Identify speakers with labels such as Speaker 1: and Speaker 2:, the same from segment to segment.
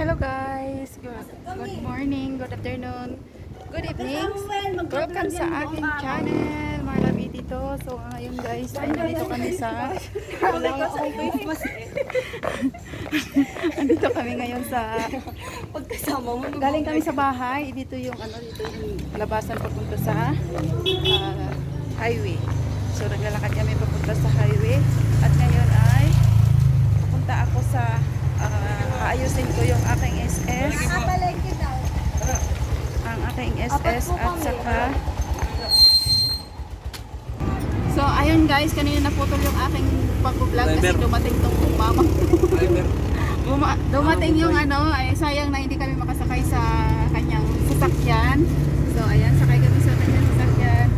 Speaker 1: Hello guys! Good, good morning, good afternoon, good evening. Welcome sa aking channel, Marla B dito. So ngayon guys, ay nandito kami sa Nandito kami ngayon sa
Speaker 2: Pagkasama mo,
Speaker 1: Galing kami sa bahay. Dito yung ano dito yung labasan papunta sa ah, highway. So naglalakad kami papunta sa highway at ngayon ay pupunta ako sa ah, aayusin ko yung aking SS,
Speaker 2: Kapalengke daw.
Speaker 1: ang SS at saka So ayun guys, kanina naputol yung aking pag-vlog kasi dumating tong mama. Buma- dumating yung ano, ay sayang na hindi kami makasakay sa kanyang sasakyan. So ayan, sakay kami sa kanyang sasakyan.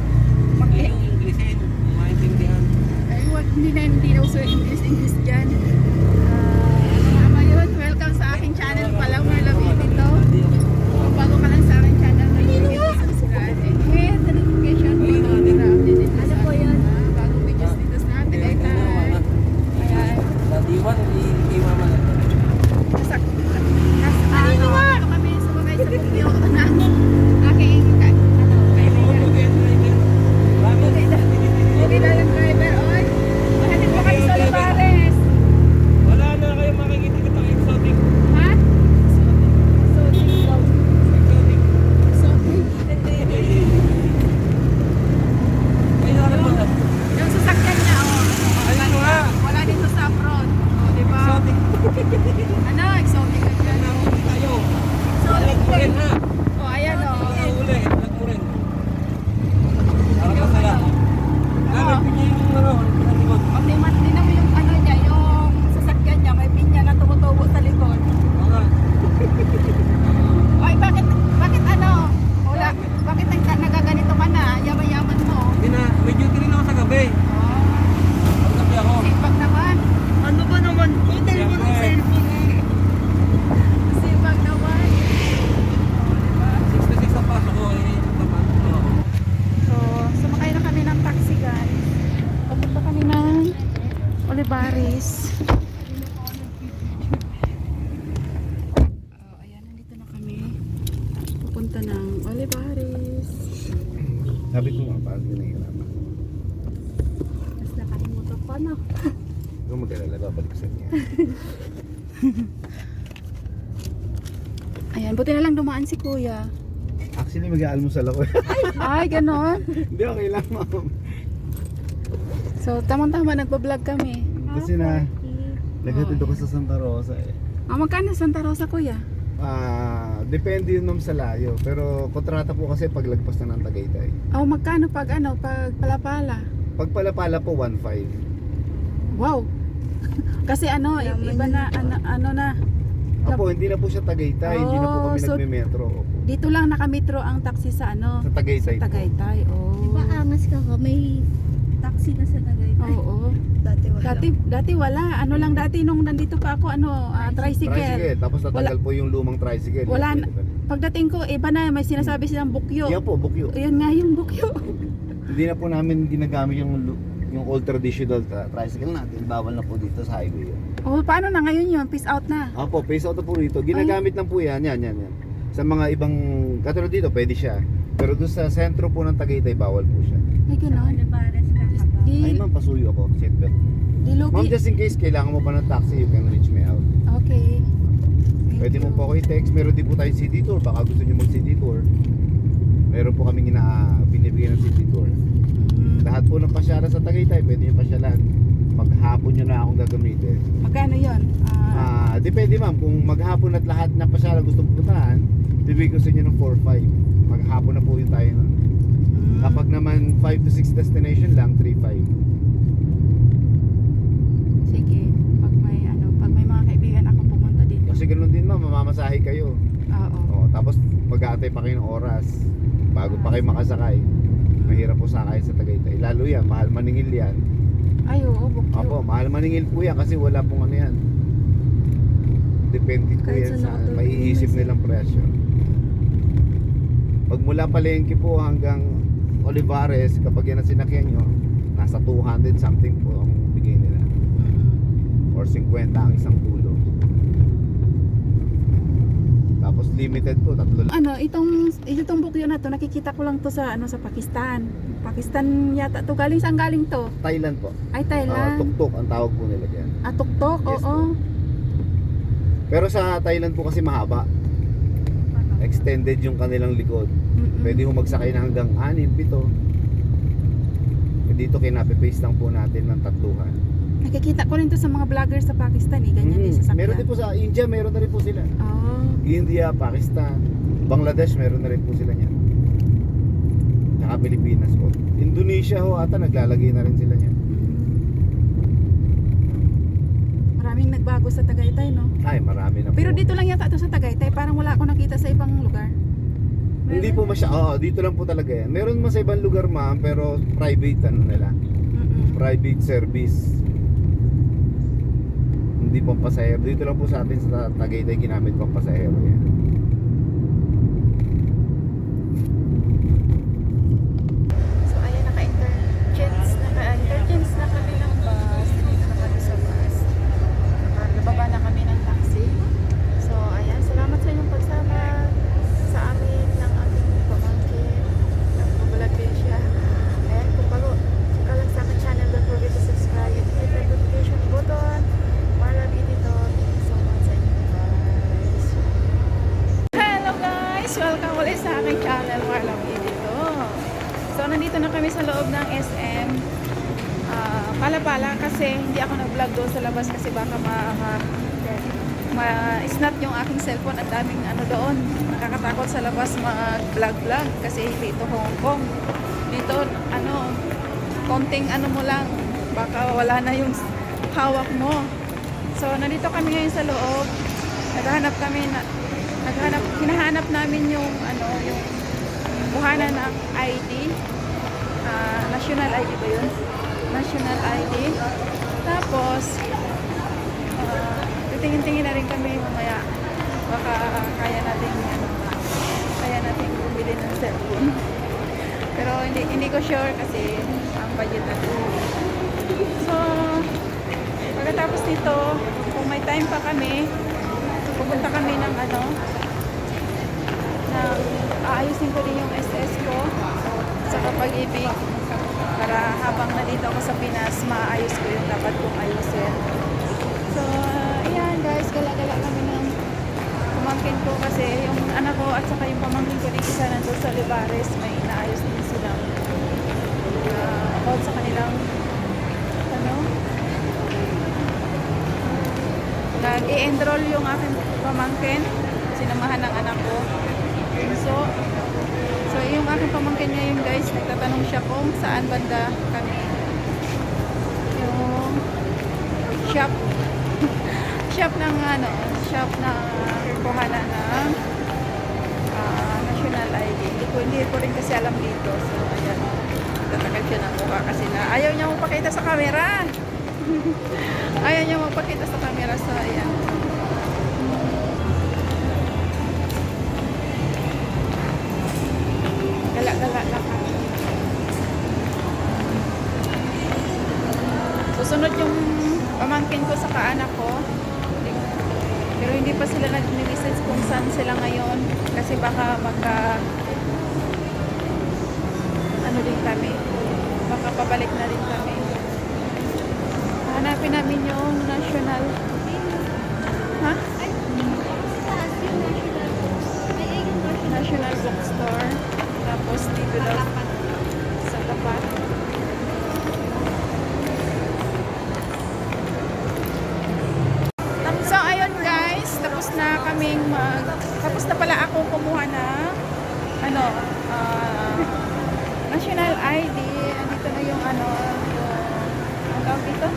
Speaker 1: Mag
Speaker 3: Yung Inglesin, maintindihan.
Speaker 1: ay, wag, hindi na hindi uso yung English English dyan.
Speaker 4: Sabi ko nga, paano yun nahihirapan?
Speaker 1: Tapos nakalimutan ko na.
Speaker 4: Ikaw mag-alala, babalik sa niya.
Speaker 1: Ayan, buti na lang dumaan si kuya.
Speaker 4: Actually, mag-aalmusal ako.
Speaker 1: Ay, ganon.
Speaker 4: Hindi, okay lang, ma'am.
Speaker 1: So, tamang-tama, nagpa-vlog kami.
Speaker 4: Kasi na, naghatid ako sa Santa Rosa eh.
Speaker 1: Ah, magkano Santa Rosa, kuya?
Speaker 4: Ah, depende yun sa layo. Pero kontrata po kasi paglagpas na ng Tagaytay.
Speaker 1: Oh, magkano pag ano, pag palapala?
Speaker 4: Pag palapala po, 1.5.
Speaker 1: Wow. Kasi ano, iba na, ano, ano na.
Speaker 4: Opo, hindi na po siya Tagaytay. hindi na po
Speaker 1: Oh,
Speaker 4: kami
Speaker 1: so-
Speaker 4: nagme-metro. Opo.
Speaker 1: Dito lang nakametro ang taxi sa ano,
Speaker 4: Sa Tagaytay po.
Speaker 1: Tagaytay. Oh.
Speaker 2: Di ba angas ka ka? May taxi na sa Tagaytay.
Speaker 1: Oo.
Speaker 2: Dati wala.
Speaker 1: Dati, dati wala. Ano lang dati nung nandito pa ako, ano, ah, tricycle.
Speaker 4: Tricycle. Tapos natanggal po yung lumang tricycle.
Speaker 1: Wala na-. Pagdating ko, iba na, may sinasabi silang bukyo.
Speaker 4: Yan po, bukyo.
Speaker 1: Ayun nga yung bukyo.
Speaker 4: Hindi na po namin ginagamit yung lu- yung old traditional tra- tricycle natin. Bawal na po dito sa highway. yun.
Speaker 1: Oh, paano na ngayon yun? Peace out na.
Speaker 4: Opo, face out na po rito. Ginagamit lang po yan, yan, yan, yan. Sa mga ibang, katulad dito, pwede siya. Pero doon sa sentro po ng Tagaytay, bawal po siya.
Speaker 1: Ay, gano'n.
Speaker 2: Ka ka ba?
Speaker 4: Pasuyo ako, seatbelt.
Speaker 1: di
Speaker 4: Ma'am, just in case kailangan mo pa ng taxi, you can reach me out.
Speaker 1: Okay. Thank
Speaker 4: Pwede mo
Speaker 1: you.
Speaker 4: po ako i-text, meron din po tayo city tour. Baka gusto nyo mag-city tour. Meron po kaming ina binibigyan ng city tour.
Speaker 1: Mm.
Speaker 4: Lahat po ng pasyala sa Tagaytay, pwede nyo pasyalan. Maghapon nyo na akong gagamitin.
Speaker 1: Magkano yun? Ah,
Speaker 4: Ah, depende ma'am, kung maghapon at lahat na pasyala gusto puntahan, bibigyan ko sa inyo ng 4-5. Maghapon na po yung tayo nun.
Speaker 1: mm.
Speaker 4: Kapag naman 5 to 6 destination lang, 3-5.
Speaker 1: Sige. Pag may, ano, pag may mga kaibigan ako pumunta dito.
Speaker 4: Kasi ganoon din ma'am, mamamasahe kayo.
Speaker 1: Oo.
Speaker 4: Oh, tapos mag-aantay pa kayo ng oras bago pa kayo makasakay. Mahirap po sakay sa Tagaytay. Lalo yan, mahal maningil yan.
Speaker 1: Ay, oo, bukyo.
Speaker 4: Opo, mahal maningil po yan kasi wala pong ano yan. Depende po
Speaker 2: Kahit
Speaker 4: yan
Speaker 2: sa
Speaker 4: sa
Speaker 2: nakatulog
Speaker 4: maiisip
Speaker 2: na
Speaker 4: nilang presyo. Pag mula palengke po hanggang Olivares, kapag yan ang sinakyan nyo, nasa 200 something po ang bigay nila.
Speaker 1: Mm-mm.
Speaker 4: Or 50 ang isang tulo. limited po, tatlo lang.
Speaker 1: Ano, itong itong bukyo na to, nakikita ko lang to sa ano sa Pakistan. Pakistan yata to. Galing saan galing to?
Speaker 4: Thailand po.
Speaker 1: Ay, Thailand.
Speaker 4: tuktok ang tawag po nila dyan.
Speaker 1: Ah, tuktok,
Speaker 4: Yes
Speaker 1: oo.
Speaker 4: Pero sa Thailand po kasi mahaba. Extended yung kanilang likod.
Speaker 1: Mm-mm.
Speaker 4: Pwede ho magsakay na hanggang 6, 7. Eh, Dito kinapipaste lang po natin ng tatluhan.
Speaker 1: Nakikita ko rin to sa mga vlogger sa Pakistan eh. Ganyan din
Speaker 4: Mm,
Speaker 1: sa
Speaker 4: meron din po sa India, meron na rin po sila.
Speaker 1: Oh.
Speaker 4: India, Pakistan, Bangladesh, meron na rin po sila niyan. Saka Pilipinas po. Indonesia ho ata naglalagay na rin sila niyan.
Speaker 1: Maraming nagbago sa Tagaytay, no?
Speaker 4: Ay, marami na po.
Speaker 1: Pero dito lang yata to sa Tagaytay. Parang wala akong nakita sa ibang lugar.
Speaker 4: Hindi po masya, oo, dito lang po talaga yan. Meron man sa ibang lugar ma'am, pero private ano nila.
Speaker 1: Mm-mm.
Speaker 4: Private service. Hindi pang pasahero. Dito lang po sa atin sa Tagaytay ginamit pang pasahero yan.
Speaker 1: So ayan, naka-interchange naka-interchange na kami ng bus. Dito na kami sa bus. Nakababa na kami ng taxi. So ayan, salamat sa inyong pagsama sa amin ng aking pamangkin. Nagpabalag din siya. Ayan, kung bago ka lang sa aking channel, don't forget to subscribe and hit the notification button. Marlon Edito. Thank you so much sa inyo guys. Hello guys! Welcome ulit sa aking channel, Marlon Edito. So, nandito na kami sa loob ng SM. Ah, pala-pala kasi hindi ako nag-vlog doon sa kasi baka ma, ma, ma-snap yung aking cellphone at daming ano doon. Nakakatakot sa labas mag-vlog-vlog kasi hindi ito Hong Kong. Dito, ano, konting ano mo lang, baka wala na yung hawak mo. So, nandito kami ngayon sa loob. Naghahanap kami na, naghanap, hinahanap namin yung, ano, yung buhanan ng ID. Ah, national ID ba yun? National ID. Tapos, titingin-tingin na rin kami mamaya. Baka kaya natin, ano, kaya natin bumili ng cellphone. Pero hindi hindi ko sure kasi ang budget natin. So, pagkatapos nito, kung may time pa kami, pupunta kami ng ano, ng aayusin ko din yung SS ko sa kapag-ibig para habang nandito ako sa Pinas, maayos ko yung dapat kong ayusin. So, guys, gala-gala kami ng pamangkin ko kasi yung anak ko at saka yung pamangkin ko din isa nandun sa Libares, may inaayos din silang uh, about sa kanilang ano, nag-i-enroll yung aking pamangkin sinamahan ng anak ko. So so yung aking pamangkin ngayon guys nagtatanong siya kung saan banda kami. Yung shop shop ng ano shop na kuhanan ng ah, national ID hindi ko, hindi ko rin kasi alam dito. So ayan tatagal siya ng mukha kasi na ayaw niya magpakita sa camera. Ayaw niya magpakita sa camera so saan sila ngayon. Kasi baka magka... Ano din kami. Baka pabalik na rin kami. Hanapin namin yung national... na pala ako kumuha na ano, ah, national ID. Andito na yung ano, yung ang tawag dito?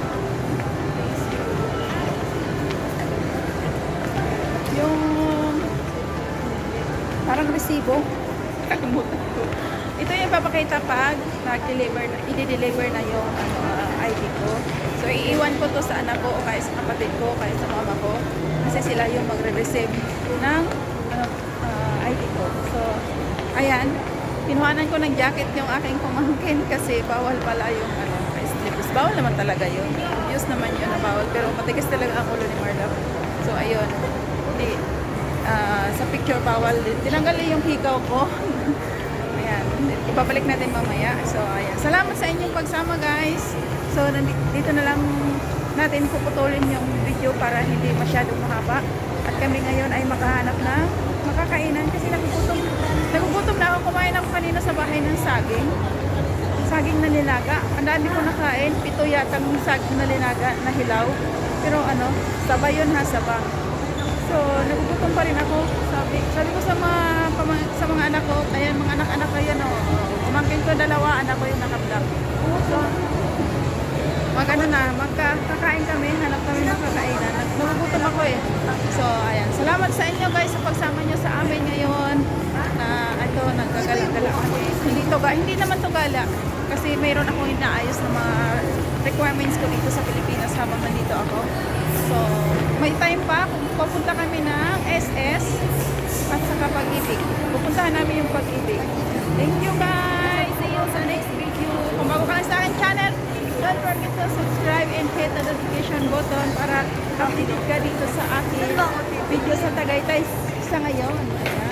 Speaker 1: Yung parang resibo. Kalimutan ko. Ito yung papakita pag nag-deliver na, i-deliver na yung ano, ah, ID ko. So, iiwan ko to sa anak ko o kaya sa kapatid ko o kaya sa mama ko. Kasi sila yung magre-receive ng ko. So, ayan. Kinuhanan ko ng jacket yung aking pamangkin kasi bawal pala yung ano, sleeveless. Bawal naman talaga yun. Use naman yun na bawal. Pero matigas talaga ang ulo ni Marla. So, ayun. Hindi, ah, sa picture bawal. Tinanggal yung higaw ko. ayan, ibabalik natin mamaya. So, ayan. Salamat sa inyong pagsama guys. So, dito na lang natin puputulin yung video para hindi masyadong mahaba. At kami ngayon ay makahanap ng makakainan kasi nagugutom. Nagugutom na ako kumain ako kanina sa bahay ng saging. Saging na nilaga. Ang dami ko nakain. Pito yata ng saging na nilaga na hilaw. Pero ano, sabay yun ha, sabang. So, nagugutom pa rin ako. Sabi, sabi ko sa mga, sa mga anak ko, ayan, mga anak-anak ko yan, oh. Umangkin ko dalawa, anak ko yung nakablog. So, mag ano na, magkakain kami, hanap kami ng kakainan. Nag- Nagugutom ako eh. So, ayan. Salamat sa inyo guys sa pagsama nyo sa amin ngayon. Na ito, naggagala-gala kami. Hindi to ga, hindi naman to gala. Kasi mayroon akong inaayos na mga requirements ko dito sa Pilipinas habang nandito ako. So, may time pa. Pupunta kami ng SS at saka pag-ibig. Pupuntahan namin yung pag-ibig. Thank you guys! Don't forget to subscribe and hit the notification button para updated ka dito sa aking video sa Tagaytay sa ngayon. Ayan.